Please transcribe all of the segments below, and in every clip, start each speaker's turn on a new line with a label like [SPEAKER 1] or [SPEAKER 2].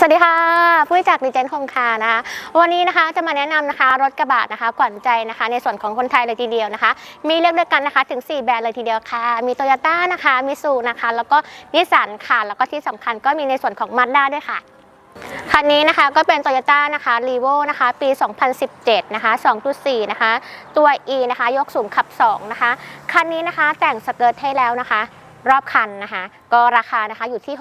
[SPEAKER 1] สวัสดีค่ะผู้จากดิเจนคงคานะคะ วันนี้นะคะจะมาแนะนำนะคะ รถกระบะนะคะขวัญใจนะคะ ในส่วนของคนไทยเลยทีเดียวนะคะ มีเลือกด้วยกันนะคะถึง 4 แบรนด์เลยทีเดียวค่ะ มีโตโยต้านะคะมิซูนะคะ แล้วก็นิสสันค่ะ แล้วก็ที่สำคัญก็มีในส่วนของมาด้าด้วยค่ะคันนี้นะคะก็เป็น Toyota นะคะ r e v o นะคะ ปี 2017 นะคะ 2.4 นะคะ ตัว E นะคะ ยกสูงขับ 2 นะคะ คันนี้นะคะแต่งสเกิร์ตให้แล้วนะคะ รอบคันนะคะ ก็ราคานะคะอยู่ที่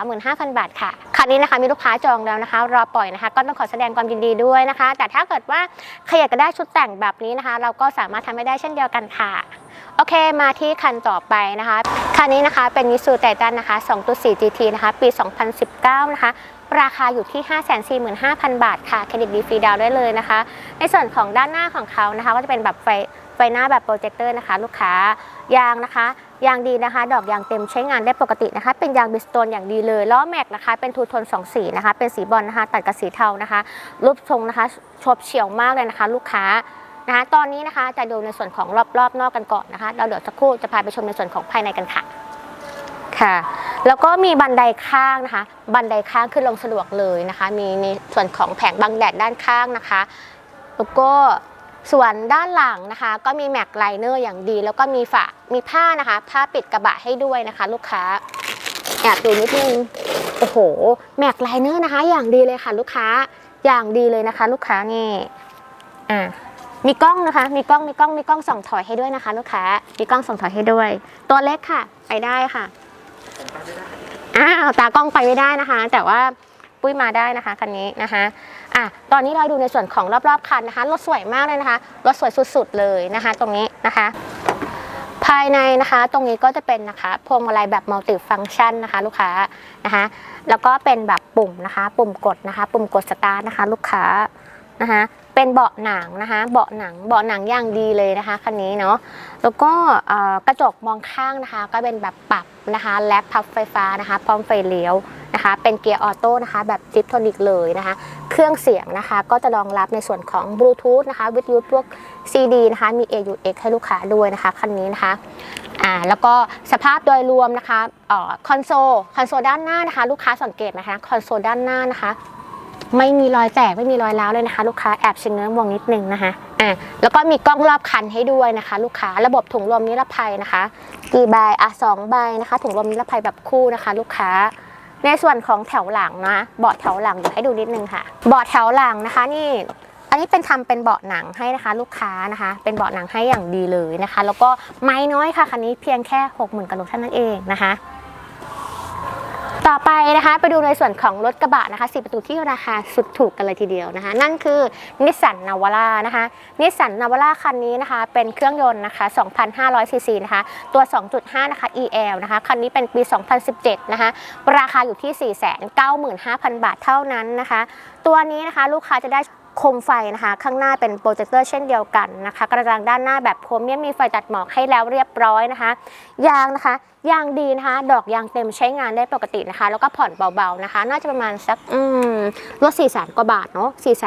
[SPEAKER 1] 635,000 บาทค่ะ คันนี้นะคะมีลูกค้าจองแล้วนะคะ รอปล่อยนะคะ ก็ต้องขอแสดงความยินดีด้วยนะคะ แต่ถ้าเกิดว่าใครอยากจะได้ชุดแต่งแบบนี้นะคะ เราก็สามารถทำให้ได้เช่นเดียวกันค่ะ โอเคมาที่คันต่อไปนะคะ คันนี้นะคะเป็นมิสูไ i ตันนะคะ 2.4 GT นะคะ ปี 2019 นะคะราคาอยู่ที่ 545,000 บาทค่ะ เครดิตดีฟรีดาวได้เลยนะคะ ในส่วนของด้านหน้าของเขานะคะ ก็จะเป็นแบบไฟไฟหน้าแบบโปรเจคเตอร์นะคะ ลูกค้ายางนะคะ ยางดีนะคะ ดอกยางเต็มใช้งานได้ปกตินะคะ เป็นยางบิสโตนอย่างดีเลยล้อแม็กนะคะ เป็นทูโทนสองสีนะคะ เป็นสีบอลนะคะ ตัดกับสีเทานะคะ รูปทรงนะคะชบเฉียวมากเลยนะคะ ลูกค้านะคะ ตอนนี้นะคะจะดูในส่วนของรอบๆนอกกันก่อนนะคะเราเดี๋ยวสักครู่จะพาไปชมในส่วนของภายในกันค่ะค่ะแล้วก็มีบันไดข้างนะคะ บันไดข้างขึ้นลงสะดวกเลยนะคะ มีในส่วนของแผงบังแดดด้านข้างนะคะ แล้วก็ส่วนด้านหลังนะคะ ก็มีแม็กไลเนอร์อย่างดี แล้วก็มีฝา มีผ้านะคะ ผ้าปิดกระบะให้ด้วยนะคะ ลูกค้าแอบดูนิดนึงโอ้โห แม็กไลเนอร์นะคะ อย่างดีเลยค่ะ ลูกค้าอย่างดีเลยนะคะ ลูกค้านี่อ่ามีกล้องนะคะ มีกล้อง มีกล้อง มีกล้องส่องถอยให้ด้วยนะคะ ลูกค้า มีกล้องส่องถอยให้ด้วย ตัวเล็กค่ะ ไปได้ค่ะอ้าวตากล้องไปไม่ได้นะคะ แต่ว่าปุ้ยมาได้นะคะคันนี้นะคะอะตอนนี้เราดูในส่วนของรอบๆคันนะคะ รถสวยมากเลยนะคะ รถสวยสุดๆเลยนะคะ ตรงนี้นะคะ ภายในนะคะตรงนี้ก็จะเป็นนะคะพวงมาลัยแบบมัลติฟังชันนะคะ ลูกค้านะคะแล้วก็เป็นแบบปุ่มนะคะ ปุ่มกดนะคะ ปุ่มกดสตาร์ทนะคะ ลูกค้านะคะเป็นเบาะหนังนะคะ เบาะหนังเบาะหนังอย่างดีเลยนะคะคันนี้เนาะแล้วก็กระจกมองข้างนะคะ ก็เป็นแบบปรับนะคะและพับไฟฟ้านะคะ พร้อมไฟเลี้ยวนะคะ เป็นเกียร์ออโต้นะคะ แบบจิปโทนิกเลยนะคะ เครื่องเสียงนะคะ ก็จะรองรับในส่วนของบลูทูธนะคะ วิทยุพวก CD นะคะมี AUX ให้ลูกค้าด้วยนะคะคันนี้นะคะอ่าแล้วก็สภาพโดยรวมนะคะออคอนโซลคอนโซลด้านหน้านะคะ ลูกค้าสังเกตนะคะคอนโซลด้านหน้านะคะไม่มีรอยแตกไม่มีรอยร้าวเลยนะคะ ลูกค้าแอบชะเง้อมองนิดนึงนะคะอ่าแล้วก็มีกล้องรอบคันให้ด้วยนะคะ ลูกค้าระบบถุงลมนิรภัยนะคะ กี่ใบอะสองใบนะคะ ถุงลมนิรภัยแบบคู่นะคะ ลูกค้า ในส่วนของแถวหลังนะเบาะแถวหลังเดี๋ยวให้ดูนิดนึงค่ะเบาะแถวหลังนะคะนี่ อันนี้เป็นทำเป็นเบาะหนังให้นะคะ ลูกค้านะคะ เป็นเบาะหนังให้อย่างดีเลยนะคะ แล้วก็ไม้น้อยค่ะคันนี้เพียงแค่ 60,000กิโลเท่านั้นเองนะคะต่อไปนะคะไปดูในส่วนของรถกระบะนะคะ4ประตูที่ราคาสุดถูกกันเลยทีเดียวนะคะ นั่นคือนิสสันนาวาร่านะคะนิสสันนาวาร่าคันนี้นะคะ เป็นเครื่องยนต์นะคะ2,500ซีซีนะคะ ตัว 2.5 นะคะ EL นะคะ คันนี้เป็นปี 2017 นะคะ ราคาอยู่ที่ 495,000 บาทเท่านั้นนะคะ ตัวนี้นะคะลูกค้าจะได้ โคมไฟนะคะ ข้างหน้าเป็นโปรเจคเตอร์เช่นเดียวกันนะคะ กระจังด้านหน้าแบบโครเมียมมีไฟตัดหมอกให้แล้วเรียบร้อยนะคะ ยางนะคะยางดีนะคะ ดอกยางเต็มใช้งานได้ปกตินะคะ แล้วก็ผ่อนเบาๆนะคะ น่าจะประมาณสักอืมรถ4 0 0 0 0กว่าบาทเนาะ4 9 5 0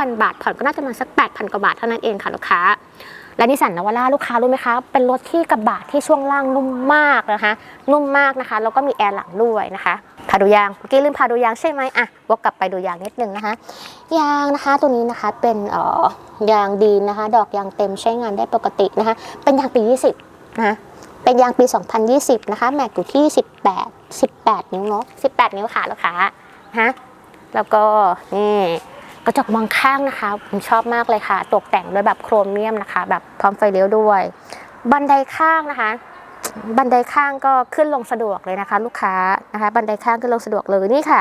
[SPEAKER 1] 0 0 บาท ผ่อนก็น่าจะประมาณสัก 8,000 กว่าบาทเท่านั้นเองค่ะลูกค้าและนิสสันนาวาร่าลูกค้ารู้ไหมคะ เป็นรถที่กระบะที่ช่วงล่างนุ่มมากนะคะ นุ่มมากนะคะ แล้วก็มีแอร์หลังด้วยนะคะ พาดูยางเมื่อกี้ลืมพาดูยางใช่ไหมอะวกกลับไปดูยางนิดนึงนะคะ ยางนะคะตัวนี้นะคะเป็นเอ่อยางดีนะคะ ดอกยางเต็มใช้งานได้ปกตินะคะ เป็นยางปี 20 นะะเป็นยางปี 2020 นะคะ แม็กอยู่ที่ 18 18 นิ้วเนาะ18 นิ้วค่ะลูกค้าฮะแล้วก็นี่กระจกมองข้างนะคะ ผมชอบมากเลยค่ะ ตกแต่งด้วยแบบโครเมียมนะคะ แบบพร้อมไฟเลี้ยวด้วย บันไดข้างนะคะ บันไดข้างก็ขึ้นลงสะดวกเลยนะคะ ลูกค้านะคะ บันไดข้างขึ้นลงสะดวกเลยนี่ค่ะ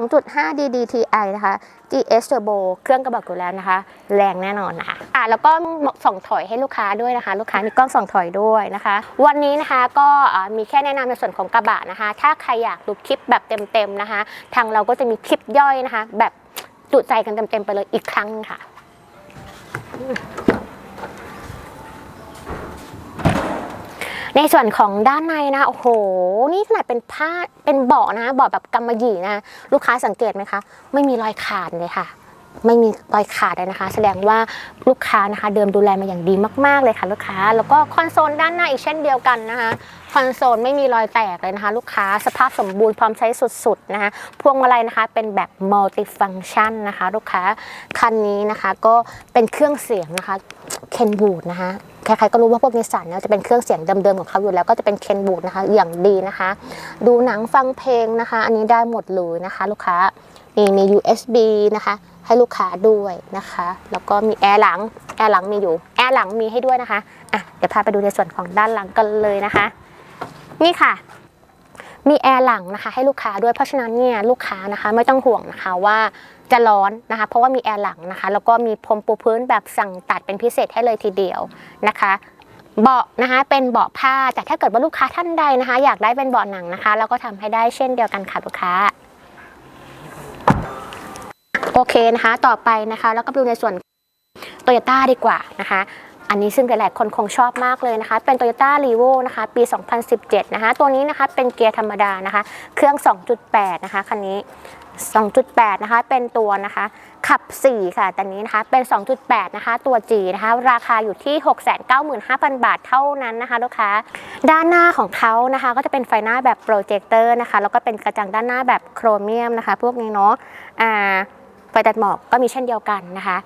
[SPEAKER 1] 2.5 DDTI นะคะ GS Turbo เครื่องกระบอกอยู่แล้วนะคะ แรงแน่นอนนะคะอะแล้วก็ส่องถอยให้ลูกค้าด้วยนะคะ ลูกค้ามีกล้องส่องถอยด้วยนะคะ วันนี้นะคะก็มีแค่แนะนำในส่วนของกระบะนะคะ ถ้าใครอยากดูคลิปแบบเต็มๆนะคะ ทางเราก็จะมีคลิปย่อยนะคะ แบบจุใจกันเต็มๆไปเลยอีกครั้งค่ะ ในส่วนของด้านในนะโอ้โห นี่ขนาดเป็นผ้าเป็นเบาะนะเบาะแบบกำมะหยี่นะ ลูกค้าสังเกตไหมคะ ไม่มีรอยขาดเลยค่ะ ไม่มีรอยขาดเลยนะคะ แสดงว่าลูกค้านะคะ เดิมดูแลมาอย่างดีมากๆเลยค่ะ ลูกค้า แล้วก็คอนโซลด้านหน้าอีกเช่นเดียวกันนะคะคอนโซลไม่มีรอยแตกเลยนะคะ ลูกค้าสภาพสมบูรณ์พร้อมใช้สุดๆนะคะพวงมาลัยนะคะเป็นแบบ multi-function นะคะ ลูกค้าคันนี้นะคะก็เป็นเครื่องเสียงนะคะ เคนบูดนะคะใครๆก็รู้ว่าพวกนิสสันเนี่ยจะเป็นเครื่องเสียงเดิมๆของเขาอยู่แล้วก็จะเป็นเคนบูดนะคะ อย่างดีนะคะ ดูหนังฟังเพลงนะคะ อันนี้ได้หมดเลยนะคะ ลูกค้ามีมี USB นะคะ ให้ลูกค้าด้วยนะคะ แล้วก็มีแอร์หลังแอร์หลังมีอยู่แอร์หลังมีให้ด้วยนะคะอะเดี๋ยวพาไปดูในส่วนของด้านหลังกันเลยนะคะ นี่ค่ะ มีแอร์หลังนะคะให้ลูกค้าด้วยเพราะฉะนั้นเนี่ยลูกค้านะคะไม่ต้องห่วงนะคะว่าจะร้อนนะคะเพราะว่ามีแอร์หลังนะคะแล้วก็มีพรมปูพื้นแบบสั่งตัดเป็นพิเศษให้เลยทีเดียวนะคะเบาะนะคะเป็นเบาะผ้าแต่ถ้าเกิดว่าลูกค้าท่านใดนะคะ อยากได้เป็นเบาะหนังนะคะ เราก็ทำให้ได้เช่นเดียวกันค่ะลูกค้าโอเคนะคะ ต่อไปนะคะ แล้วก็ดูในส่วนโตโยต้าดีกว่านะคะ อันนี้ซึ่งหลายๆคนคงชอบมากเลยนะคะ เป็น Toyota r e v o นะคะ ปี 2017 นะคะ ตัวนี้นะคะเป็นเกียร์ธรรมดานะคะ เครื่อง 2.8 นะคะคันนี้ 2.8 นะคะ เป็นตัวนะคะ ขับ 4 ค่ะแต่นี้นะคะ เป็น 2.8 นะคะ ตัว G นะคะ ราคาอยู่ที่ 695,000 บาทเท่านั้นนะคะลูกค้า ด้านหน้าของเขานะคะ ก็จะเป็นไฟหน้าแบบโปรเจคเตอร์นะคะ แล้วก็เป็นกระจังด้านหน้าแบบโครเมียมนะคะ พวกนี้เนาะ อ่า ไฟตัดหมอกก็มีเช่นเดียวกันนะคะ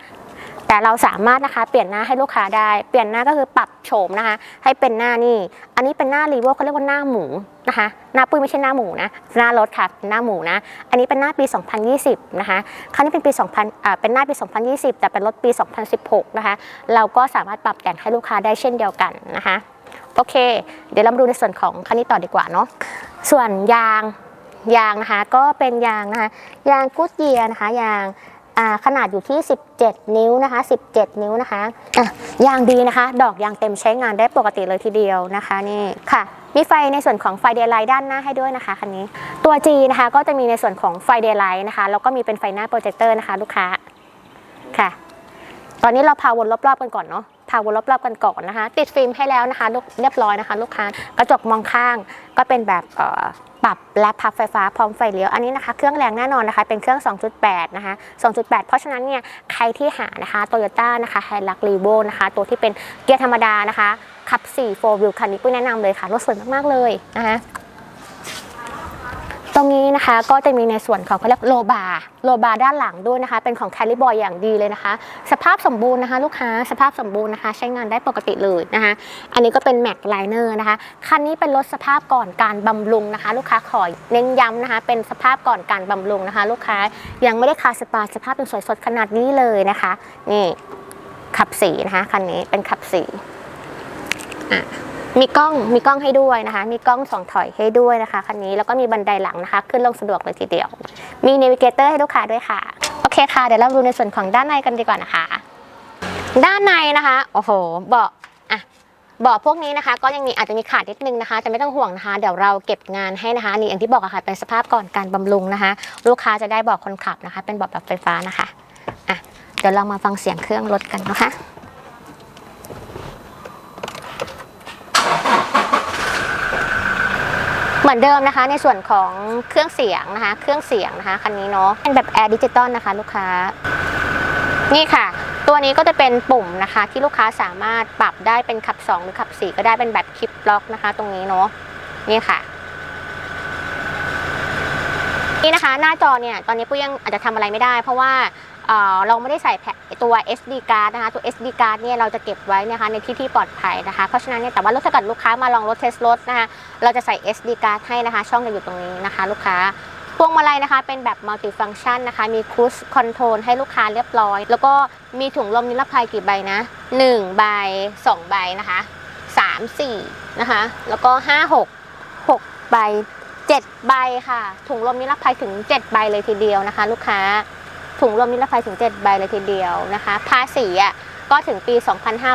[SPEAKER 1] แต่เราสามารถนะคะเปลี่ยนหน้าให้ลูกค้าได้ เปลี่ยนหน้าก็คือปรับโฉมนะคะ ให้เป็นหน้านี่ อันนี้เป็นหน้ารีโวเขาเรียกว่าหน้าหมูนะคะ หน้าปุ้ยไม่ใช่หน้าหมูนะ หน้ารถค่ะ หน้าหมูนะ อันนี้เป็นหน้าปี 2020 นะคะ ครั้งนี้เป็นปี 2000อ่าเป็นหน้าปี 2020 แต่เป็นรถปี 2016 นะคะ เราก็สามารถปรับแต่งให้ลูกค้าได้เช่นเดียวกันนะคะ โอเค เดี๋ยวเรามาดูในส่วนของคันนี้ต่อดีกว่าเนาะ ส่วนยาง ยางนะคะ ก็เป็นยางนะคะ ยางกูดเยียนะคะ ยาง ขนาดอยู่ที่ 17 นิ้วนะคะ 17 นิ้วนะคะอะยางดีนะคะ ดอกยางเต็มใช้งานได้ปกติเลยทีเดียวนะคะนี่ค่ะมีไฟในส่วนของไฟเดย์ไลท์ด้านหน้าให้ด้วยนะคะคันนี้ ตัว G นะคะก็จะมีในส่วนของไฟเดย์ไลท์นะคะแล้วก็มีเป็นไฟหน้าโปรเจคเตอร์นะคะลูกค้าค่ะ ตอนนี้เราพาวนรอบๆกันก่อนเนาะพาวนรอบๆกันก่อนนะคะ ติดฟิล์มให้แล้วนะคะเรียบร้อยนะคะ ลูกค้ากระจกมองข้างก็เป็นแบบก่อ ปรับและพับไฟฟ้าพร้อมไฟเลี้ยว อันนี้นะคะเครื่องแรงแน่นอนนะคะ เป็นเครื่อง 2.8 นะคะ 2.8 เพราะฉะนั้นเนี่ยใครที่หานะคะโตโยต้านะคะไฮลักรีโวนะคะ ตัวที่เป็นเกียร์ธรรมดานะคะ ขับ4 4 wheel คันนี้ปุ้ยแนะนำเลยค่ะ รถสวยมาก ๆ เลยนะคะ รงนี้นะคะก็จะมีในส่วนของเขาเรียกโลบาร์โลบาร์ด้านหลังด้วยนะคะ เป็นของแคลิบอยอย่างดีเลยนะคะ สภาพสมบูรณ์นะคะ ลูกค้าสภาพสมบูรณ์นะคะ ใช้งานได้ปกติเลยนะคะ อันนี้ก็เป็นแม็กไลเนอร์นะคะ คันนี้เป็นรถสภาพก่อนการบำรุงนะคะ ลูกค้าขอเน้นย้ำนะคะ เป็นสภาพก่อนการบำรุงนะคะ ลูกค้ายังไม่ได้คาสปาสภาพเป็นสวยสดขนาดนี้เลยนะคะนี่ขับสีนะคะคันนี้เป็นขับสีอะ มีกล้องมีกล้องให้ด้วยนะคะ มีกล้องสองถอยให้ด้วยนะคะคันนี้แล้วก็มีบันไดหลังนะคะ ขึ้นลงสะดวกเลยทีเดียว มีเนวิเกเตอร์ให้ลูกค้าด้วยค่ะโอเคค่ะเดี๋ยวเราดูในส่วนของด้านในกันดีกว่านะคะ ด้านในนะคะโอ้โหเบาะอะเบาะพวกนี้นะคะ ก็ยังมีอาจจะมีขาดนิดนึงนะคะแต่ไม่ต้องห่วงนะคะ เดี๋ยวเราเก็บงานให้นะคะนี่อย่างที่บอกะค่ะเป็นสภาพก่อนการบำรุงนะคะ ลูกค้าจะได้เบาะคนขับนะคะ เป็นเบาะแบบไฟฟ้านะคะอะเดี๋ยวเรามาฟังเสียงเครื่องรถกันนะคะ เหมือนเดิมนะคะในส่วนของเครื่องเสียงนะคะ เครื่องเสียงนะคะคันนี้เนาะเป็นแบบแอร์ดิจิตอลนะคะ ลูกค้า นี่ค่ะ ตัวนี้ก็จะเป็นปุ่มนะคะ ที่ลูกค้าสามารถปรับได้เป็นขับ 2 หรือขับ 4 ก็ได้เป็นแบบคลิปล็อกนะคะ ตรงนี้เนาะนี่ค่ะนี่นะคะ หน้าจอเนี่ยตอนนี้ปุ้ยยังอาจจะทำอะไรไม่ได้ เพราะว่า เราไม่ได้ใส่ตัว SD card นะคะ ตัว SD card เนี่ยเราจะเก็บไว้นะคะในที่ที่ปลอดภัยนะคะ เพราะฉะนั้นเนี่ยแต่ว่ารถถ้าเกิดลูกค้ามาลองรถเทสรถนะคะ เราจะใส่ SD card ให้นะคะ ช่องจะอยู่ตรงนี้นะคะ ลูกค้าพวงมาลัยนะคะเป็นแบบ multi function นะคะ มี cruise control ให้ลูกค้าเรียบร้อย แล้วก็มีถุงลมนิรภัยกี่ใบนะ1ใบ2ใบนะคะ3 4นะคะ แล้วก็ 5 6 6ใบ7ใบค่ะ ถุงลมนิรภัยถึง 7 ใบเลยทีเดียวนะคะ ลูกค้า ถุงลมนิรภัยถึง 7 ใบเลยทีเดียวนะคะ ภาษีอะก็ถึงปี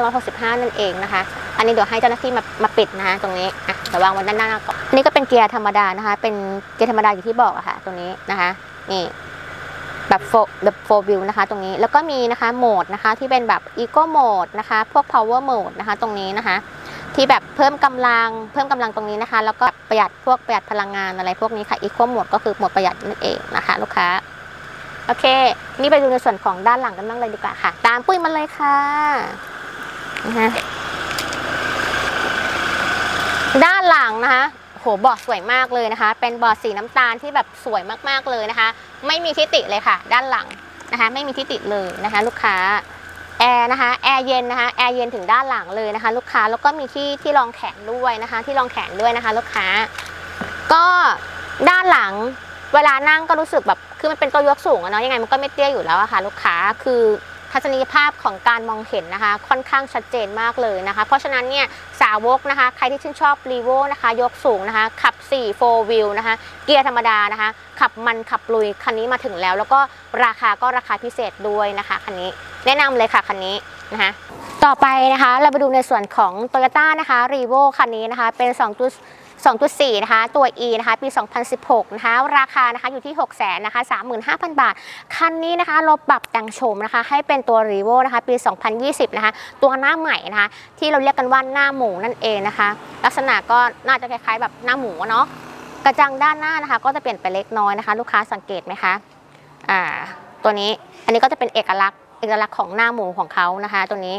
[SPEAKER 1] 2565 นั่นเองนะคะ อันนี้เดี๋ยวให้เจ้าหน้าที่มามาปิดนะคะตรงนี้อะเดี๋ยววางไว้ด้านหน้าก่อนอันนี้ก็เป็นเกียร์ธรรมดานะคะ เป็นเกียร์ธรรมดาอย่างที่บอกอะค่ะ ตรงนี้นะคะนี่แบบโฟแบบโฟวิวนะคะ ตรงนี้แล้วก็มีนะคะโหมดนะคะที่เป็นแบบอีโก้โหมดนะคะ พวก power mode นะคะ ตรงนี้นะคะ ที่แบบเพิ่มกำลังเพิ่มกำลังตรงนี้นะคะ แล้วก็ประหยัดพวกประหยัดพลังงานอะไรพวกนี้ค่ะอีโก้โหมดก็คือโหมดประหยัดนั่นเองนะคะ ลูกค้า โอเค นี่ไปดูในส่วนของด้านหลังกันบ้างเลยดีกว่าค่ะ ตามปุ้ยมาเลยค่ะนะคะด้านหลังนะคะโหเบาะสวยมากเลยนะคะ เป็นเบาะสีน้ำตาลที่แบบสวยมากๆเลยนะคะ ไม่มีทิติเลยค่ะ ด้านหลังนะคะ ไม่มีทิติเลยนะคะ ลูกค้าแอร์นะคะแอร์เย็นนะคะแอร์เย็นถึงด้านหลังเลยนะคะ ลูกค้าแล้วก็มีที่ที่รองแขนด้วยนะคะ ที่รองแขนด้วยนะคะ ลูกค้า ก็ด้านหลังเวลานั่งก็รู้สึกแบบ คือมันเป็นตัวยกสูงอะเนาะยังไงมันก็ไม่เตี้ยอยู่แล้วอะค่ะ ลูกค้าคือทัศนียภาพของการมองเห็นนะคะ ค่อนข้างชัดเจนมากเลยนะคะ เพราะฉะนั้นเนี่ยสาวกนะคะ ใครที่ชื่นชอบรีโวนะคะ ยกสูงนะคะ ขับ 4 4 wheel นะคะ เกียร์ธรรมดานะคะ ขับมันขับลุย คันนี้มาถึงแล้ว แล้วก็ราคาก็ราคาพิเศษด้วยนะคะคันนี้แนะนำเลยค่ะคันนี้นะคะต่อไปนะคะ เราไปดูในส่วนของ Toyota นะคะ r e v o คันนี้นะคะเป็น 2 2.4 นะคะ ตัว E นะคะ ปี 2016 นะคะ ราคานะคะอยู่ที่ 6 0 0 0 0นะคะ35,000 บาท คันนี้นะคะเราปรับแต่งโฉมนะคะ ให้เป็นตัว r e v o นะคะ ปี 2020 นะคะ ตัวหน้าใหม่นะคะ ที่เราเรียกกันว่าหน้าหมูนั่นเองนะคะ ลักษณะก็น่าจะคล้ายๆ แบบหน้าหมูเนาะ กระจังด้านหน้านะคะ ก็จะเปลี่ยนไปเล็กน้อยนะคะ ลูกค้าสังเกตไหมคะ อ่า ตัวนี้ อันนี้ก็จะเป็นเอกลักษณ์ เอกลักษณ์ของหน้าหมูของเขานะคะ ตัวนี้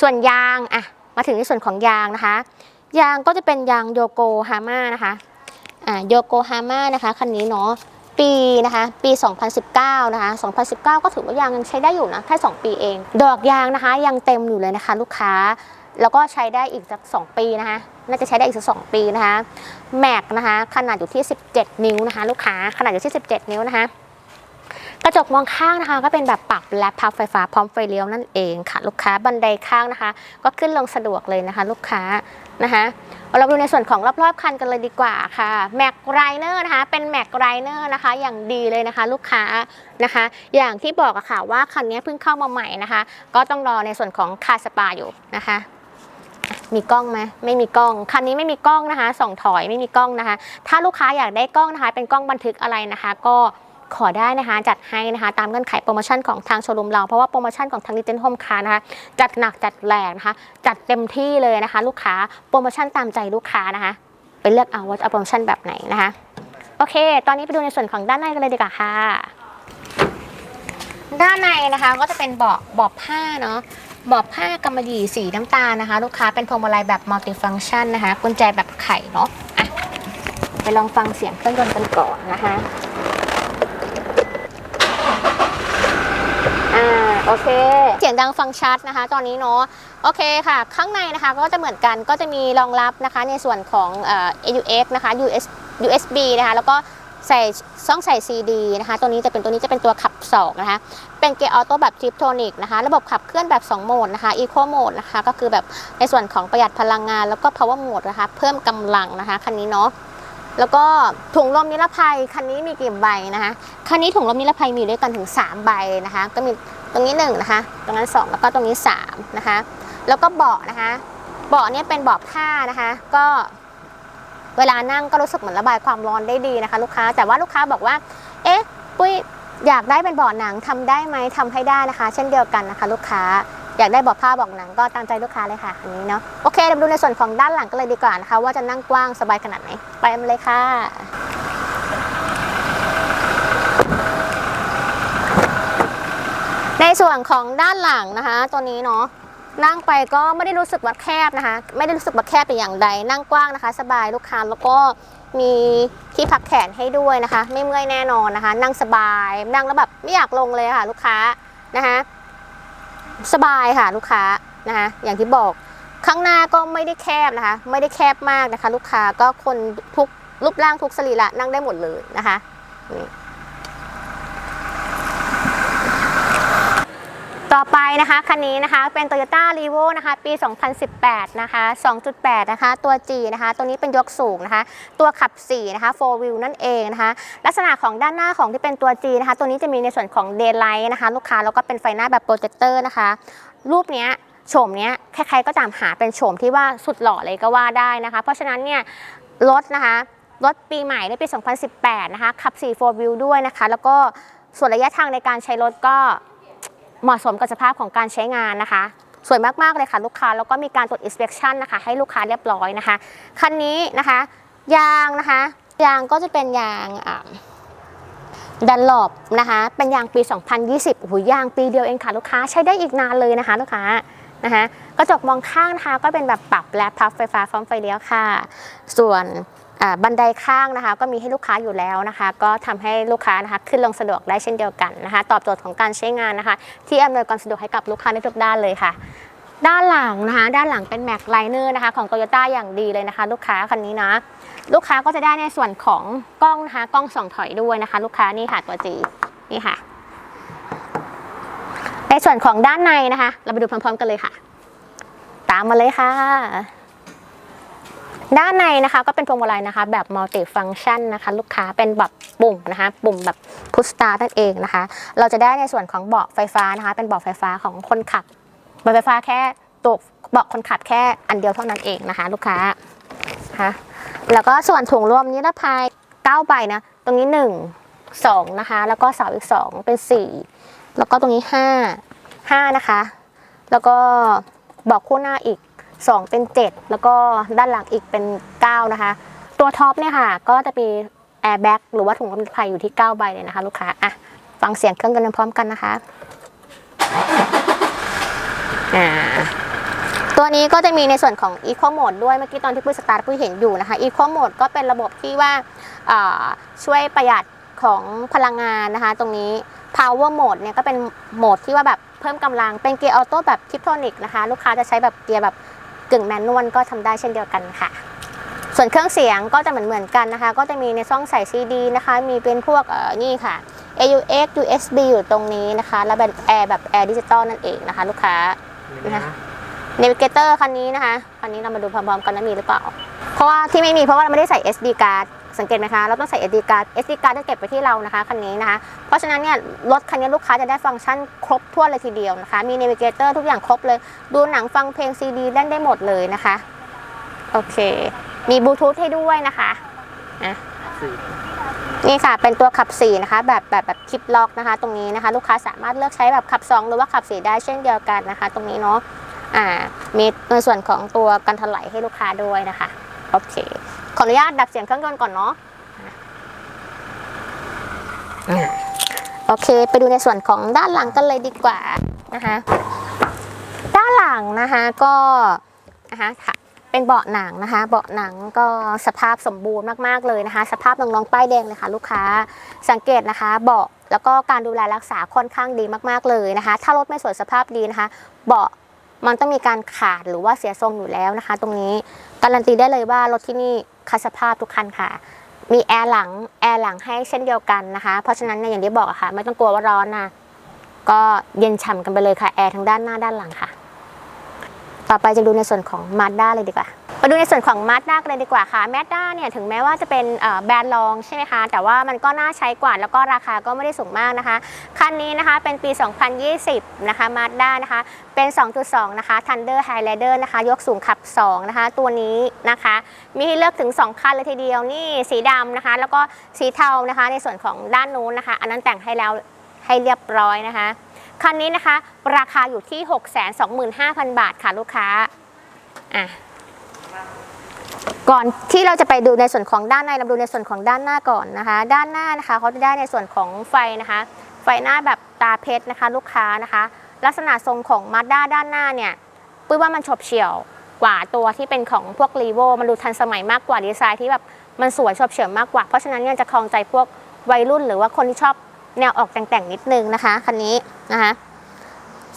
[SPEAKER 1] ส่วนยาง อะ มาถึงในส่วนของยางนะคะ ยางก็จะเป็นยางโยโกฮาม่านะคะอ่าโยโกฮาม่านะคะคันนี้เนาะปีนะคะปี 2019 นะคะ 2019 ก็ถือว่ายางยังใช้ได้อยู่นะแค่2ปีเอง ดอกยางนะคะยังเต็มอยู่เลยนะคะ ลูกค้าแล้วก็ใช้ได้อีกสัก2ปีนะคะน่าจะใช้ได้อีกสัก2ปีนะคะแม็กนะคะขนาดอยู่ที่ 17 นิ้วนะคะ ลูกค้าขนาดอยู่ที่ 17 นิ้วนะคะ กระจกมองข้างนะคะ ก็เป็นแบบปรับและพับไฟฟ้าพร้อมไฟเลี้ยวนั่นเองค่ะ ลูกค้าบันไดข้างนะคะ ก็ขึ้นลงสะดวกเลยนะคะ ลูกค้านะคะเราดูในส่วนของรอบๆคันกันเลยดีกว่าค่ะแม็กไรเนอร์นะคะ เป็นแม็กไรเนอร์นะคะ อย่างดีเลยนะคะ ลูกค้านะคะ อย่างที่บอกอะค่ะว่าคันนี้เพิ่งเข้ามาใหม่นะคะ ก็ต้องรอในส่วนของคาสปาอยู่นะคะมีกล้องไหมไม่มีกล้อง คันนี้ไม่มีกล้องนะคะส่องถอยไม่มีกล้องนะคะ ถ้าลูกค้าอยากได้กล้องนะคะ เป็นกล้องบันทึกอะไรนะคะ ก็ ขอได้นะคะ จัดให้นะคะ ตามเงื่อนไขโปรโมชั่นของทางโชว์รูมเรา เพราะว่าโปรโมชั่นของทางดิจิทัลโฮมคานะคะ จัดหนักจัดแรงนะคะ จัดเต็มที่เลยนะคะ ลูกค้าโปรโมชั่นตามใจลูกค้านะคะ ไปเลือกเอาว่าจะเอาโปรโมชั่นแบบไหนนะคะ โอเค ตอนนี้ไปดูในส่วนของด้านในกันเลยดีกว่าค่ะ ด้านในนะคะก็จะเป็นเบาะเบาะผ้าเนาะเบาะผ้ากำมะหยี่สีน้ำตาลนะคะ ลูกค้าเป็นพวงมาลัยแบบมัลติฟังชันนะคะกุญแจแบบไข่เนาะอะไปลองฟังเสียงเครื่องยนต์กันก่อนนะคะ อ่า โอเค เสียงดังฟังชัดนะคะ ตอนนี้เนาะโอเคค่ะ ข้างในนะคะก็จะเหมือนกันก็จะมีรองรับนะคะในส่วนของเอ่อ AUX นะคะ US USB นะคะแล้วก็ใส่ช่องใส่ CD นะคะ ตัวนี้จะเป็นตัวนี้จะเป็นตัวขับ2นะคะ เป็นเกียร์ออโต้แบบทริปโทนิกนะคะ ระบบขับเคลื่อนแบบ 2 โหมดนะคะ Eco Mode นะคะ ก็คือแบบในส่วนของประหยัดพลังงาน แล้วก็ Power Mode นะคะ เพิ่มกำลังนะคะ คันนี้เนาะ แล้วก็ถุงลมนิรภัย คันนี้มีกี่ใบนะคะ คันนี้ถุงลมนิรภัยมีด้วยกันถึง 3 ใบนะคะ ก็มี ตรงนี้1นะคะ ตรงนั้น 2 แล้วก็ตรงนี้3นะคะ แล้วก็เบาะนะคะ เบาะเนี่ยเป็นเบาะผ้านะคะ ก็เวลานั่งก็รู้สึกเหมือนระบายความร้อนได้ดีนะคะ ลูกค้า แต่ว่าลูกค้าบอกว่า เอ๊ะ ปุ้ยอยากได้เป็นเบาะหนังทำได้ไหมทำให้ได้นะคะ เช่นเดียวกันนะคะ ลูกค้า อยากได้เบาะผ้าเบาะหนังก็ตามใจลูกค้าเลยค่ะ อันนี้เนาะ โอเคเรามาดูในส่วนของด้านหลังกันเลยดีกว่านะคะ ว่าจะนั่งกว้างสบายขนาดไหน ไปเลยค่ะ ในส่วนของด้านหลังนะคะ ตัวนี้เนาะนั่งไปก็ไม่ได้รู้สึกว่าแคบนะคะ ไม่ได้รู้สึกว่าแคบเป็นอย่างใด นั่งกว้างนะคะ สบายลูกค้าแล้วก็มีที่พักแขนให้ด้วยนะคะ ไม่เมื่อยแน่นอนนะคะ นั่งสบายนั่งแล้วแบบไม่อยากลงเลยค่ะ ลูกค้านะคะสบายค่ะลูกค้านะคะอย่างที่บอกข้างหน้าก็ไม่ได้แคบนะคะ ไม่ได้แคบมากนะคะ ลูกค้าก็คนทุกรูปร่างทุกสรีระนั่งได้หมดเลยนะคะ ต่อไปนะคะคันนี้นะคะเป็น Toyota r e v o นะคะปี 2018 นะคะ 2.8 นะคะ ตัว G นะคะ ตัวนี้เป็นยกสูงนะคะ ตัวขับ 4 นะคะ 4 wheel นั่นเองนะคะ ลักษณะของด้านหน้าของที่เป็นตัว G นะคะ ตัวนี้จะมีในส่วนของ daylight นะคะ ลูกค้าแล้วก็เป็นไฟหน้าแบบโปรเจคเตอร์นะคะ รูปเนี้ยโฉมเนี้ยใครๆก็ตามหาเป็นโฉมที่ว่าสุดหล่อเลยก็ว่าได้นะคะ เพราะฉะนั้นเนี่ยรถนะคะรถปีใหม่ในปี 2018 นะคะขับ4 4 wheel ด้วยนะคะ แล้วก็ส่วนระยะทางในการใช้รถก็ เหมาะสมกับสภาพของการใช้งานนะคะ สวยมากๆเลยค่ะลูกค้าแล้วก็มีการตรวจ inspection นะคะ ให้ลูกค้าเรียบร้อยนะคะ คันนี้นะคะ ยางนะคะ ยางก็จะเป็นยางดันหลบนะคะเป็นยางปี 2020โอ้โหยางปีเดียวเองค่ะลูกค้าใช้ได้อีกนานเลยนะคะ ลูกค้านะคะกระจกมองข้างนะคะก็เป็นแบบปรับและพับไฟฟ้าพร้อมไฟเลี้ยวค่ะ ส่วน บันไดข้างนะคะ ก็มีให้ลูกค้าอยู่แล้วนะคะ ก็ทำให้ลูกค้านะคะขึ้นลงสะดวกได้เช่นเดียวกันนะคะ ตอบโจทย์ของการใช้งานนะคะ ที่อำนวยความสะดวกให้กับลูกค้าในทุกด้านเลยค่ะ ด้านหลังนะคะ ด้านหลังเป็นแม็กไลเนอร์นะคะของ Toyota อย่างดีเลยนะคะ ลูกค้าคันนี้นะลูกค้าก็จะได้ในส่วนของกล้องนะคะกล้องส่องถอยด้วยนะคะ ลูกค้านี่ค่ะตัวจีนี่ค่ะ ในส่วนของด้านในนะคะ เราไปดูพร้อมๆกันเลยค่ะ ตามมาเลยค่ะ ด้านในนะคะก็เป็นพวงมาลัยนะคะ แบบมัลติฟังชันนะคะ ลูกค้าเป็นแบบปุ่มนะคะ ปุ่มแบบพุชสตาร์นั่นเองนะคะ เราจะได้ในส่วนของเบาะไฟฟ้านะคะ เป็นเบาะไฟฟ้าของคนขับเบาะไฟฟ้าแค่ตัวเบาะคนขับแค่อันเดียวเท่านั้นเองนะคะ ลูกค้านะคะแล้วก็ส่วนถุงรวมนิรภัย9ใบนะ ตรงนี้ 1 2 นะคะ แล้วก็เสาอีก 2 เป็น 4 แล้วก็ตรงนี้ 5 5 นะคะ แล้วก็เบอกคู่หน้าอีก 2 เป็น 7 แล้วก็ด้านหลังอีกเป็น 9 นะคะ ตัวท็อปเนี่ยค่ะ ก็จะมีแอร์แบ็กหรือว่าถุงลมนิรภัยอยู่ที่ 9 ใบเลยนะคะ ลูกค้าอะฟังเสียงเครื่องกันพร้อมกันนะคะอ่าตัวนี้ก็จะมีในส่วนของ Eco Mode ด้วยเมื่อกี้ตอนที่ปุ้ยสตาร์ทปุ้ยเห็นอยู่นะคะ Eco Mode ก็เป็นระบบที่ว่าอ่าช่วยประหยัดของพลังงานนะคะ ตรงนี้ Power Mode เนี่ยก็เป็นโหมดที่ว่าแบบเพิ่มกำลังเป็นเกียร์ออโต้แบบทิปโทนิกนะคะ ลูกค้าจะใช้แบบเกียร์แบบ กึ่งแมนนวลก็ทำได้เช่นเดียวกันค่ะ ส่วนเครื่องเสียงก็จะเหมือนเหมือนๆกันนะคะ ก็จะมีในช่องใส่ซีดีนะคะ มีเป็นพวกเอ่อนี่ค่ะ AUX USB อยู่ตรงนี้นะคะ แล้วเป็นแอร์แบบแอร์ดิจิตอลนั่นเองนะคะ ลูกค้านะคะเนวิเกเตอร์คันนี้นะคะ คันนี้เรามาดูพร้อมๆกันนะมีหรือเปล่า เพราะว่าที่ไม่มีเพราะว่าเราไม่ได้ใส่ SD card สังเกตไหมคะ เราต้องใส่ SD card SD card จะเก็บไปที่เรานะคะคันนี้นะคะ เพราะฉะนั้นเนี่ยรถคันนี้ลูกค้าจะได้ฟังก์ชันครบถ้วนเลยทีเดียวนะคะ มีเนวิเกเตอร์ทุกอย่างครบเลย ดูหนังฟังเพลงซีดีเล่นได้หมดเลยนะคะ โอเค มีบลูทูธให้ด้วยนะคะอะนี่ค่ะ เป็นตัวขับ4นะคะ แบบแบบแบบคลิปล็อกนะคะ ตรงนี้นะคะ ลูกค้าสามารถเลือกใช้แบบขับ 2 หรือว่าขับ 4 ได้เช่นเดียวกันนะคะ ตรงนี้เนาะอ่ามีในส่วนของตัวกันถลายให้ลูกค้าด้วยนะคะ โอเค ขออนุญาตดับเสียงเครื่องยนต์ก่อนเนาะอ่าโอเค ไปดูในส่วนของด้านหลังกันเลยดีกว่านะคะด้านหลังนะคะก็นะคะค่ะเป็นเบาะหนังนะคะ เบาะหนังก็สภาพสมบูรณ์มากๆเลยนะคะ สภาพน้องๆป้ายแดงเลยค่ะ ลูกค้าสังเกตนะคะ เบาะแล้วก็การดูแลรักษาค่อนข้างดีมากๆเลยนะคะ ถ้ารถไม่สวยสภาพดีนะคะ เบาะมันต้องมีการขาดหรือว่าเสียทรงอยู่แล้วนะคะ ตรงนี้ การันตีได้เลยว่ารถที่นี่คัดสภาพทุกคันค่ะ มีแอร์หลังแอร์หลังให้เช่นเดียวกันนะคะ เพราะฉะนั้นเนี่ยอย่างที่บอกอะค่ะ ไม่ต้องกลัวว่าร้อนนะก็เย็นฉ่ำกันไปเลยค่ะ แอร์ทั้งด้านหน้าด้านหลังค่ะ ต่อไปจะดูในส่วนของ Mazda เลยดีกว่า มาดูในส่วนของ Mazda กันเลยดีกว่าค่ะ Mazda เนี่ยถึงแม้ว่าจะเป็นแบรนด์รองใช่ไหมคะ แต่ว่ามันก็น่าใช้กว่าแล้วก็ราคาก็ไม่ได้สูงมากนะคะ คันนี้นะคะเป็นปี 2020 นะคะ Mazda นะคะ เป็น 2.2 นะคะ Thunder Highlander นะคะ ยกสูงขับ 2 นะคะ ตัวนี้นะคะ มีให้เลือกถึง 2 คันเลยทีเดียว นี่สีดำนะคะ แล้วก็สีเทานะคะ ในส่วนของด้านนู้นนะคะ อันนั้นแต่งให้แล้วให้เรียบร้อยนะคะ คันนี้นะคะ ราคาอยู่ที่ 625,000 บาทค่ะลูกค้าอะก่อนที่เราจะไปดูในส่วนของด้านในเราดูในส่วนของด้านหน้าก่อนนะคะ ด้านหน้านะคะเขาจะได้ในส่วนของไฟนะคะ ไฟหน้าแบบตาเพชรนะคะ ลูกค้านะคะ ลักษณะทรงของมาด้าด้านหน้าเนี่ยปุ้ยว่ามันฉบเฉี่ยวกว่าตัวที่เป็นของพวกรีโวมันดูทันสมัยมากกว่าดีไซน์ที่แบบมันสวยฉบเฉี่ยวมากกว่า เพราะฉะนั้นเนี่ยจะคลองใจพวกวัยรุ่นหรือว่าคนที่ชอบ แนวออกแต่งๆนิดนึงนะคะคันนี้นะคะ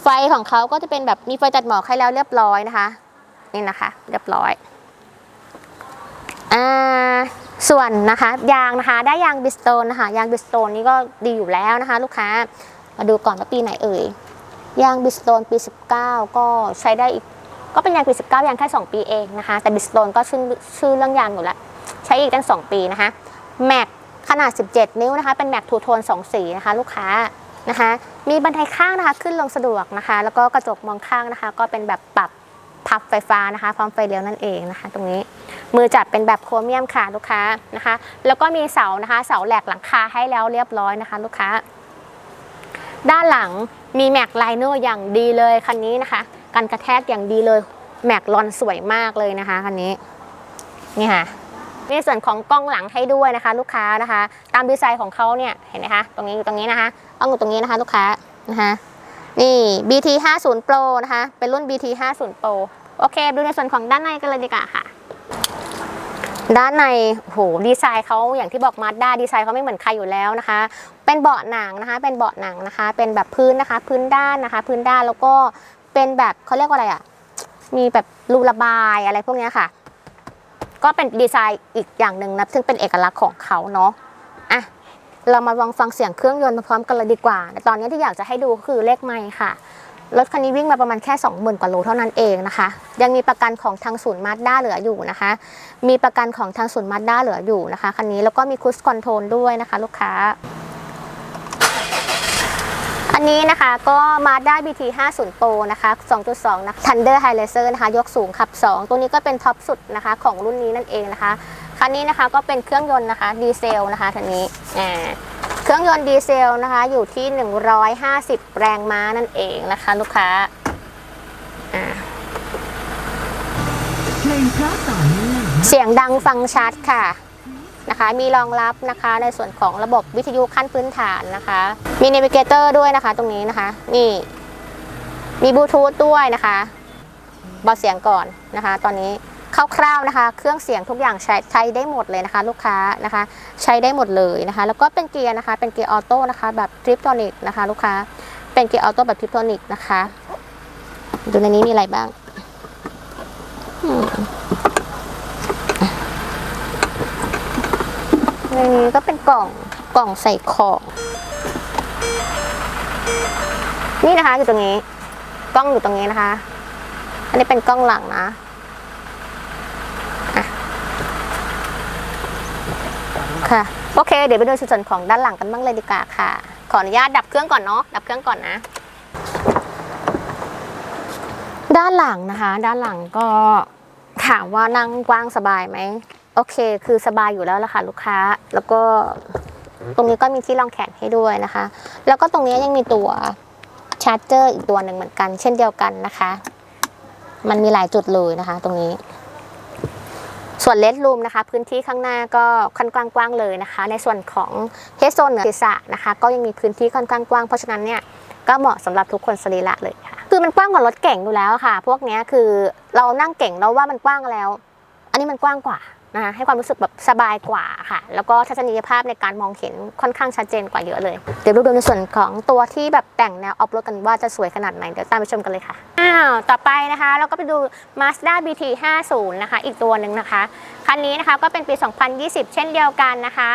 [SPEAKER 1] ไฟของเขาก็จะเป็นแบบมีไฟตัดหมอกให้แล้วเรียบร้อยนะคะ นี่นะคะ เรียบร้อยอ่าส่วนนะคะยางนะคะ ได้ยางบิสโตนนะคะยางบิสโตนนี่ก็ดีอยู่แล้วนะคะ ลูกค้ามาดูก่อนว่าปีไหนเอ่ยยางบิสโตนปี 19 ก็ใช้ได้อีกก็เป็นยางปี 19ยางแค่ 2 ปีเองนะคะ แต่บิสโตนก็ชื่อชื่อเรื่องยางอยู่แล้ว ใช้อีกตั้ง 2 ปีนะคะแม็ก ขนาด 17 นิ้วนะคะ เป็นแม็กทูโทน2สีนะคะ ลูกค้านะคะ มีบันไดข้างนะคะ ขึ้นลงสะดวกนะคะ แล้วก็กระจกมองข้างนะคะ ก็เป็นแบบปรับพับไฟฟ้านะคะ พร้อมไฟเลี้ยวนั่นเองนะคะ ตรงนี้มือจับเป็นแบบโครเมียมค่ะลูกค้านะคะ แล้วก็มีเสานะคะ เสาแหลกหลังคาให้แล้วเรียบร้อยนะคะ ลูกค้า ด้านหลังมีแม็กไลเนอร์อย่างดีเลยคันนี้นะคะกันกระแทกอย่างดีเลยแม็กลอนสวยมากเลยนะคะคันนี้นี่ค่ะ มีส่วนของกล้องหลังให้ด้วยนะคะ ลูกค้านะคะ ตามดีไซน์ของเขาเนี่ยเห็นไหมคะตรงนี้อยู่ตรงนี้นะคะกล้องอยู่ตรงนี้นะคะ ลูกค้านะคะนี่ BT 50 Pro นะคะ เป็นรุ่น BT 50 Pro โอเค ดูในส่วนของด้านในกันเลยดีกว่าค่ะ ด้านในโหดีไซน์เขาอย่างที่บอกมาด้าดีไซน์เขาไม่เหมือนใครอยู่แล้วนะคะ เป็นเบาะหนังนะคะ เป็นเบาะหนังนะคะ เป็นแบบพื้นนะคะ พื้นด้านนะคะ พื้นด้านแล้วก็เป็นแบบเขาเรียกว่าอะไรอะมีแบบรูระบายอะไรพวกนี้ค่ะ ก็เป็นดีไซน์อีกอย่างหนึ่งนะซึ่งเป็นเอกลักษณ์ของเขาเนาะอะเรามาลองฟังเสียงเครื่องยนต์พร้อมกันเลยดีกว่า ตอนนี้ที่อยากจะให้ดูคือเลขไมค์ค่ะ รถคันนี้วิ่งมาประมาณแค่ 20,000กว่าโลเท่านั้นเองนะคะ ยังมีประกันของทางศูนย์มาด้าเหลืออยู่นะคะ มีประกันของทางศูนย์มาด้าเหลืออยู่นะคะคันนี้แล้วก็มีคุสคอนโทรลด้วยนะคะ ลูกค้า อันนี้นะคะก็มาด้า BT 50 Pro นะคะ 2.2 นะคะ Thunder High Racer นะคะ ยกสูงขับ 2 ตัวนี้ก็เป็นท็อปสุดนะคะของรุ่นนี้นั่นเองนะคะ คันนี้นะคะก็เป็นเครื่องยนต์นะคะดีเซลนะคะคันนี้อ่าเครื่องยนต์ดีเซลนะคะอยู่ที่ 150 แรงม้านั่นเองนะคะ ลูกค้าอ่า
[SPEAKER 2] เพลงเพราะต่อเนื่อง
[SPEAKER 1] เสียงดังฟังชัดค่ะ นะคะ มีรองรับนะคะในส่วนของระบบวิทยุขั้นพื้นฐานนะคะ มี n น v i เกเตอร์ด้วยนะคะตรงนี้นะคะ นี่มีบลูทูธด้วยนะคะเบาเสียงก่อนนะคะ ตอนนี้คร่าวๆนะคะ เครื่องเสียงทุกอย่างใช้ใช้ได้หมดเลยนะคะ ลูกค้านะคะ ใช้ได้หมดเลยนะคะ แล้วก็เป็นเกียร์นะคะ เป็นเกียร์ออโต้นะคะ แบบทริปทอนิกนะคะ ลูกค้าเป็นเกียร์ออโต้แบบทริปทอนิกนะคะ ดูในนี้มีอะไรบ้าง อืมในนี้ก็เป็นกล่องกล่องใส่ของ นี่นะคะอยู่ตรงนี้ กล้องอยู่ตรงนี้นะคะ อันนี้เป็นกล้องหลังนะอะค่ะโอเค เดี๋ยวไปดูส่วนของด้านหลังกันบ้างเลยดีกว่าค่ะ ขออนุญาตดับเครื่องก่อนเนาะดับเครื่องก่อนนะ ด้านหลังนะคะ ด้านหลังก็ถามว่านั่งกว้างสบายไหม โอเค คือสบายอยู่แล้วละค่ะลูกค้า แล้วก็ตรงนี้ก็มีที่รองแขนให้ด้วยนะคะ แล้วก็ตรงนี้ยังมีตัวชาร์จเจอร์อีกตัวหนึ่งเหมือนกัน เช่นเดียวกันนะคะ มันมีหลายจุดเลยนะคะ ตรงนี้ ส่วนเลดรูมนะคะ พื้นที่ข้างหน้าก็ค่อนข้างกว้างเลยนะคะ ในส่วนของเฮดโซนเหนือศีรษะนะคะ ก็ยังมีพื้นที่ค่อนข้างกว้าง เพราะฉะนั้นเนี่ยก็เหมาะสำหรับทุกคนสรีระเลยค่ะ คือมันกว้างกว่ารถเก่งอยู่แล้วค่ะ พวกเนี้ยคือเรานั่งเก่งเราว่ามันกว้างแล้ว อันนี้มันกว้างกว่า นะคะให้ความรู้สึกแบบสบายกว่าค่ะ แล้วก็ทัศนียภาพในการมองเห็นค่อนข้างชัดเจนกว่าเยอะเลย เดี๋ยวรูปดูในส่วนของตัวที่แบบแต่งแนวออฟโรดกันว่าจะสวยขนาดไหน เดี๋ยวตามไปชมกันเลยค่ะ อ้าว ต่อไปนะคะ เราก็ไปดู Mazda BT 50นะคะ อีกตัวหนึ่งนะคะ คันนี้นะคะก็เป็นปี 2020 เช่นเดียวกันนะคะ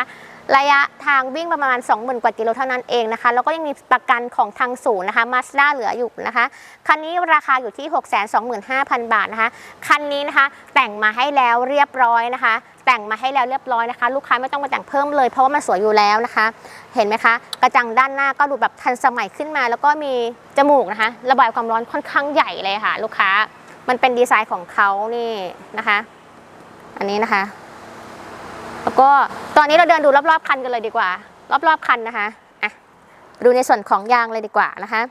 [SPEAKER 1] ระยะทางวิ่งประมาณ 20,000 กว่ากิโลเท่านั้นเองนะคะ แล้วก็ยังมีประกันของทางศูนย์นะคะ Mazda เหลืออยู่นะคะ คันนี้ราคาอยู่ที่ 625,000 บาทนะคะ คันนี้นะคะแต่งมาให้แล้วเรียบร้อยนะคะ แต่งมาให้แล้วเรียบร้อยนะคะ ลูกค้าไม่ต้องมาแต่งเพิ่มเลยเพราะว่ามันสวยอยู่แล้วนะคะ เห็นไหมคะ กระจังด้านหน้าก็ดูแบบทันสมัยขึ้นมา แล้วก็มีจมูกนะคะ ระบายความร้อนค่อนข้างใหญ่เลยค่ะ ลูกค้า มันเป็นดีไซน์ของเขานี่นะคะ อันนี้นะคะ แล้วก็ตอนนี้เราเดินดูรอบๆคันกันเลยดีกว่า รอบๆคันนะคะอะดูในส่วนของยางเลยดีกว่านะคะ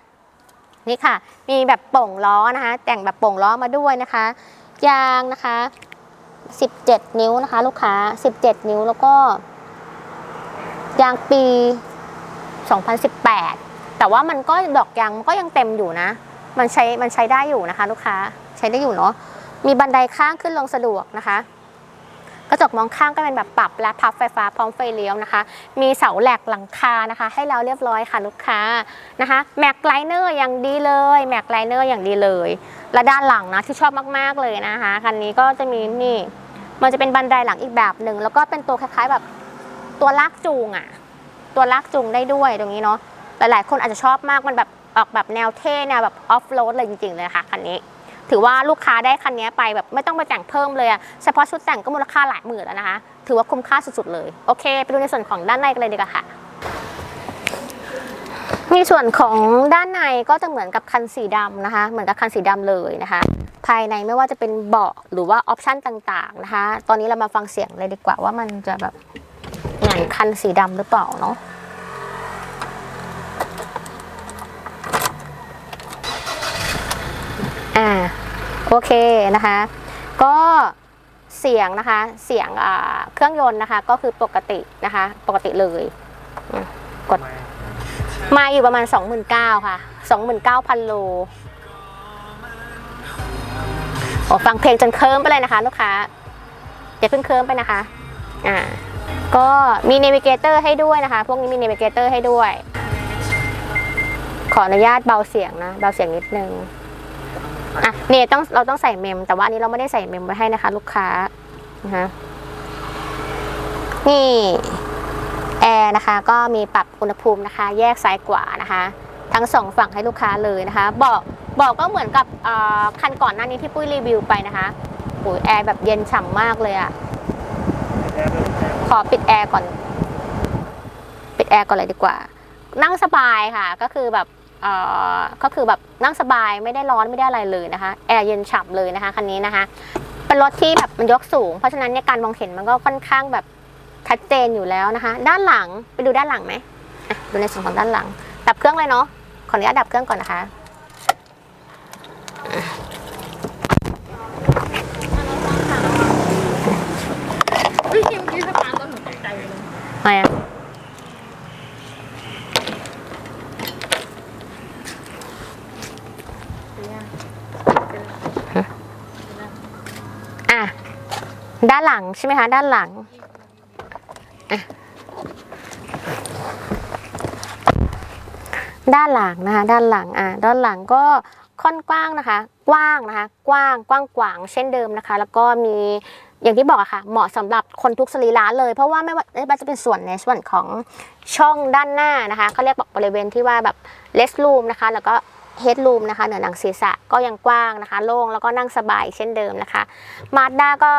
[SPEAKER 1] นี่ค่ะ มีแบบโป่งล้อนะคะ แต่งแบบโป่งล้อมาด้วยนะคะ ยางนะคะ 17 นิ้วนะคะ ลูกค้า 17 นิ้วแล้วก็ยางปี 2018 แต่ว่ามันก็ดอกยางมันก็ยังเต็มอยู่นะ มันใช้มันใช้ได้อยู่นะคะ ลูกค้าใช้ได้อยู่เนาะมีบันไดข้างขึ้นลงสะดวกนะคะ กระจกมองข้างก็เป็นแบบปรับและพับไฟฟ้าพร้อมไฟเลี้ยวนะคะ มีเสาแหลกหลังคานะคะ ให้เราเรียบร้อยค่ะลูกค้านะคะแม็กไลเนอร์อย่างดีเลยแม็กไลเนอร์อย่างดีเลย และด้านหลังนะที่ชอบมากๆเลยนะคะคันนี้ก็จะมีนี่มันจะเป็นบันไดหลังอีกแบบหนึ่งแล้วก็เป็นตัวคล้ายๆแบบตัวลากจูงอะตัวลากจูงได้ด้วยตรงนี้เนาะหลายๆ คนอาจจะชอบมากมันแบบออกแบบแนวเท่แนวแบบออฟโรดเลยจริงๆเลยค่ะคันนี้ ถือว่าลูกค้าได้คันนี้ไปแบบไม่ต้องไปแต่งเพิ่มเลยอะเฉพาะชุดแต่งก็มูลค่าหลายหมื่นแล้วนะคะ ถือว่าคุ้มค่าสุดๆเลย โอเค ไปดูในส่วนของด้านในกันเลยดีกว่าค่ะในส่วนของด้านในก็จะเหมือนกับคันสีดำนะคะ เหมือนกับคันสีดำเลยนะคะ ภายในไม่ว่าจะเป็นเบาะหรือว่าออปชันต่างๆนะคะ ตอนนี้เรามาฟังเสียงเลยดีกว่าว่ามันจะแบบเหมือนคันสีดำหรือเปล่าเนาะ อ่าโอเคนะคะ ก็เสียงนะคะเสียงเครื่องยนต์นะคะ ก็คือปกตินะคะ ปกติเลย กดมาอยู่ประมาณ 29,000ค่ะ 29,000 โลโอ้ฟังเพลงจนเคิร์มไปเลยนะคะ ลูกค้าอย่าเพิ่งเคิร์มไปนะคะอ่าก็มีเนวิเกเตอร์ให้ด้วยนะคะ พวกนี้มีเนวิเกเตอร์ให้ด้วย ขออนุญาตเบาเสียงนะ เบาเสียงนิดนึง อะเนี่ยต้องเราต้องใส่เมม แต่ว่าอันนี้เราไม่ได้ใส่เมมไว้ให้นะคะ ลูกค้านะคะนี่แอร์นะคะก็มีปรับอุณหภูมินะคะ แยกซ้ายขวานะคะ ทั้งสองฝั่งให้ลูกค้าเลยนะคะเบอกบอกก็เหมือนกับคันก่อนหน้านี้ที่ปุ้ยรีวิวไปนะคะโอ้ยแอร์แบบเย็นฉ่ำมากเลยอะขอปิดแอร์ก่อน ปิดแอร์ก่อนเลยดีกว่า นั่งสบายค่ะ ก็คือแบบ ก็คือแบบนั่งสบายไม่ได้ร้อนไม่ได้อะไรเลยนะคะแอร์เย็นฉ่ำเลยนะคะคันนี้นะคะ เป็นรถที่แบบมันยกสูง เพราะฉะนั้นเนี่ยการมองเห็นมันก็ค่อนข้างแบบชัดเจนอยู่แล้วนะคะ ด้านหลังไปดูด้านหลังไหมอะดูในส่วนของด้านหลัง ดับเครื่องเลยเนาะขออนุญาตดับเครื่องก่อนนะคะ
[SPEAKER 3] เฮ้ยเมื่อกี้สตาร์ทรถหนูตกใจเลย
[SPEAKER 1] ทำไมอะอะ ด้านหลังใช่ไหมคะด้านหลังด้านหลังนะคะด้านหลังอะด้านหลังก็ค่อนกว้างนะคะ กว้างนะคะ กว้างกว้างขวางเช่นเดิมนะคะ แล้วก็มีอย่างที่บอกอะค่ะ เหมาะสำหรับคนทุกสรีระเลย เพราะว่าไม่ว่าจะเป็นส่วนในส่วนของช่องด้านหน้านะคะเขาเรียกบอกบริเวณที่ว่าแบบเลส o ูมนะคะ แล้วก็เฮด o ูมนะคะเหนือหนังศีรษะก็ยังกว้างนะคะ โล่งแล้วก็นั่งสบายเช่นเดิมนะคะมาด้าก็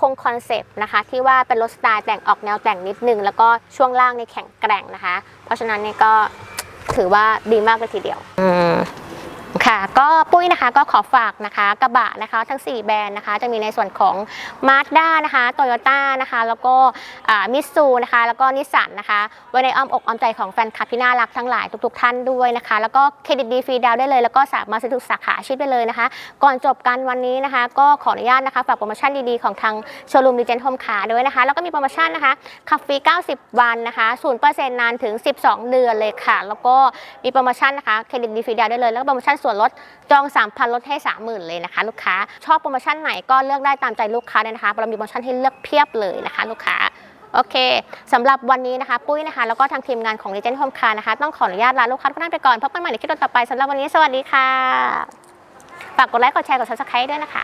[SPEAKER 1] คงคอนเซปต์นะคะ ที่ว่าเป็นรถสไตล์แต่งออกแนวแต่งนิดนึง แล้วก็ช่วงล่างในแข็งแกร่งนะคะ เพราะฉะนั้นนี่ก็ถือว่าดีมากเลยทีเดียว ค่ะก็ปุ้ยนะคะก็ขอฝากนะคะกระบะนะคะทั้ง 4 แบรนด์นะคะ จะมีในส่วนของ Mazda นะคะโตโยต้านะคะแล้วก็มิตซูนะคะแล้วก็นิสสันนะคะไว้ในอ้อมอกอ้อมใจของแฟนคลับที่น่ารักทั้งหลายทุกๆท่านด้วยนะคะ แล้วก็เครดิตดีฟรีดาวได้เลย แล้วก็สามารถซื้อทุกสาขาชีพได้เลยนะคะ ก่อนจบกันวันนี้นะคะ ก็ขออนุญาตนะคะฝากโปรโมชั่นดีๆของทางโชว์รูมดีเจนโฮมคาด้วยนะคะแล้วก็มีโปรโมชั่นนะคะขับฟรี 90 วันนะคะ0%นานถึง 12 เดือนเลยค่ะ แล้วก็มีโปรโมชั่นนะคะเครดิตดีฟรีดาวได้เลยแล้วก็โปรโมชั่นส่วนลดจอง 3,000 ลดให้ 30,000 เลยนะคะ ลูกค้า ชอบโปรโมชั่นไหนก็เลือกได้ตามใจลูกค้าเลยนะคะเรามีโปรโมชั่นให้เลือกเพียบเลยนะคะ ลูกค้าโอเคสำหรับวันนี้นะคะ ปุ้ยนะคะ แล้วก็ทางทีมงานของ Legend Home Car นะคะ ต้องขออนุญาตลาลูกค้าทุกท่านไปก่อน พบกันใหม่ในคลิปต่อไปสำหรับวันนี้สวัสดีค่ะ ฝากกดไลค์ กดแชร์ กด subscribe ด้วยนะคะ